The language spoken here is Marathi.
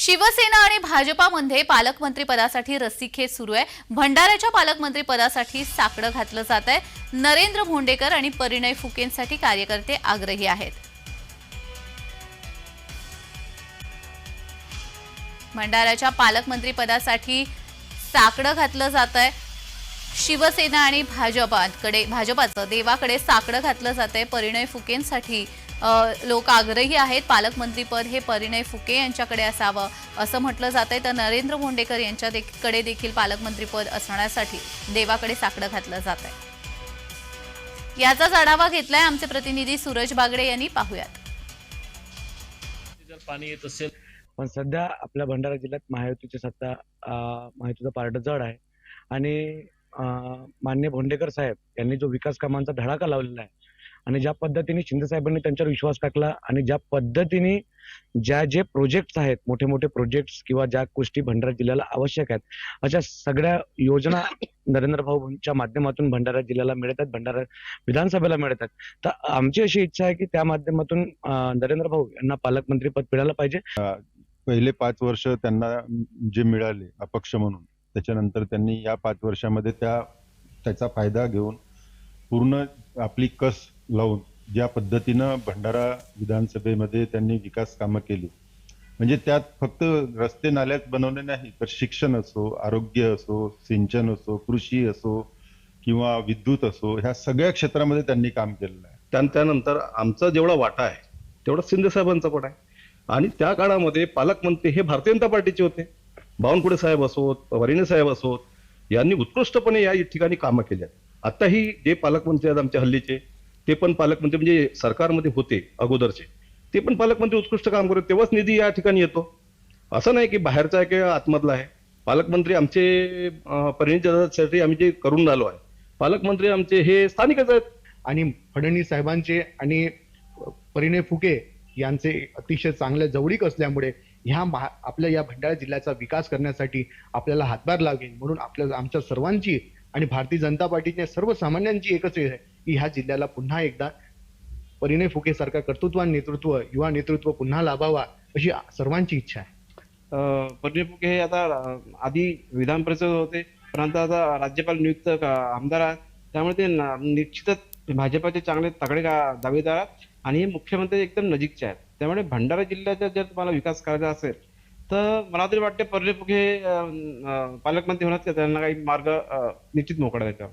शिवसेना आणि भाजपामध्ये पालकमंत्री पदासाठी रस्सीखेच सुरू आहे. भंडाऱ्याच्या पालकमंत्री पदासाठी साकडं घातलं जात आहे. नरेंद्र भोंडेकर आणि परिणय फुकेंसाठी कार्यकर्ते आग्रही आहेत. भंडाऱ्याच्या पालकमंत्री पदासाठी साकडं घातलं जात आहे. शिवसेना आणि भाजपाकडे भाजपाचं देवाकडे साकडं घातलं जात आहे. परिणय फुकेंसाठी लोक आग्रही आहेत पालकमंत्रीपद हे परिणय फुके यांच्याकडे असावं असं म्हटलं जात आहे तर नरेंद्र भोंडेकर यांच्याकडे देखील पालकमंत्रीपद असण्यासाठी देवाकडे साकडं घातलं जात आहे याचाच आढावा घेतलाय आमचे प्रतिनिधी सूरज बागडे यांनी. पाहुयात. जर पाणी येत असेल. पण सध्या आपल्या भंडारा जिल्ह्यात महायुतीची सत्ता अं, महायुतीचं पारड जड आहे. आणि अं, मान्य भोंडेकर साहेब यांनी जो विकास कामांचा धडाका लावलेला आहे आणि ज्या पद्धतीने शिंदे साहेबांनी त्यांच्यावर विश्वास टाकला आणि ज्या पद्धतीने ज्या जे प्रोजेक्ट्स आहेत मोठे मोठे प्रोजेक्ट्स किंवा ज्या गोष्टी भंडारा जिल्ह्याला आवश्यक आहेत अशा सगळ्या योजना नरेंद्र भाऊच्या माध्यमातून भंडारा जिल्ह्याला मिळत आहेत भंडारा विधानसभेला मिळत आहेत तर आमची अशी इच्छा आहे की त्या माध्यमातून नरेंद्र भाऊ यांना पालकमंत्री पद मिळालं पाहिजे. पहिले पाच वर्ष त्यांना जे मिळाले अपक्ष म्हणून त्याच्यानंतर त्यांनी या पाच वर्षामध्ये त्या त्याचा फायदा घेऊन पूर्ण आपली कस लावून ज्या पद्धतीनं भंडारा विधानसभेमध्ये त्यांनी विकास कामं केली. म्हणजे त्यात फक्त रस्ते नाल्यात बनवणे नाही तर शिक्षण असो आरोग्य असो सिंचन असो कृषी असो किंवा विद्युत असो ह्या सगळ्या क्षेत्रामध्ये त्यांनी काम केलेलं आहे. त्यान त्यानंतर आमचा जेवढा वाटा आहे तेवढा शिंदे साहेबांचा पण आहे. आणि त्या काळामध्ये पालकमंत्री हे भारतीय जनता पार्टीचे होते. बावनकुळे साहेब असोत वरिणे साहेब असोत यांनी उत्कृष्टपणे या ठिकाणी कामं केली आहेत. आत्ताही जे पालकमंत्री आहेत आमच्या हल्लीचे ते पण पालकमंत्री म्हणजे सरकारमध्ये होते अगोदरचे. ते पण पालकमंत्री उत्कृष्ट काम करत तेव्हाच निधी या ठिकाणी येतो. असं नाही की बाहेरचा आहे किंवा आतमधला आहे. पालकमंत्री आमचे परिणितसाठी आम्ही जे करून राहिलो आहे पालकमंत्री आमचे हे स्थानिकच आहेत. आणि फडणवीस साहेबांचे आणि परिणय फुके यांचे अतिशय चांगल्या जवळीक असल्यामुळे ह्या महा आपल्या या भंडारा जिल्ह्याचा विकास करण्यासाठी आपल्याला हातभार लागेल. म्हणून आपल्या आमच्या सर्वांची आणि भारतीय जनता पार्टीच्या सर्वसामान्यांची एकच हे आहे. की ह्या जिल्ह्याला पुन्हा एकदा परिणय फुकेसारखा कर्तृत्व आणि नेतृत्व युवा नेतृत्व पुन्हा लाभावा अशी सर्वांची इच्छा आहे. परिणय फुके हे आता आधी विधान परिषद होते परंतु आता राज्यपाल नियुक्त आमदार आहेत. त्यामुळे ते निश्चितच भाजपाचे चांगले तगडे दावेदार आहेत आणि हे मुख्यमंत्री एकदम नजीकचे आहेत. त्यामुळे भंडारा जिल्ह्याचा जर तुम्हाला विकास करायचा असेल तर मला तरी वाटते परिणय फुके हे, पालकमंत्री होण्याचा त्यांना काही मार्ग निश्चित मोकळा त्याच्यावर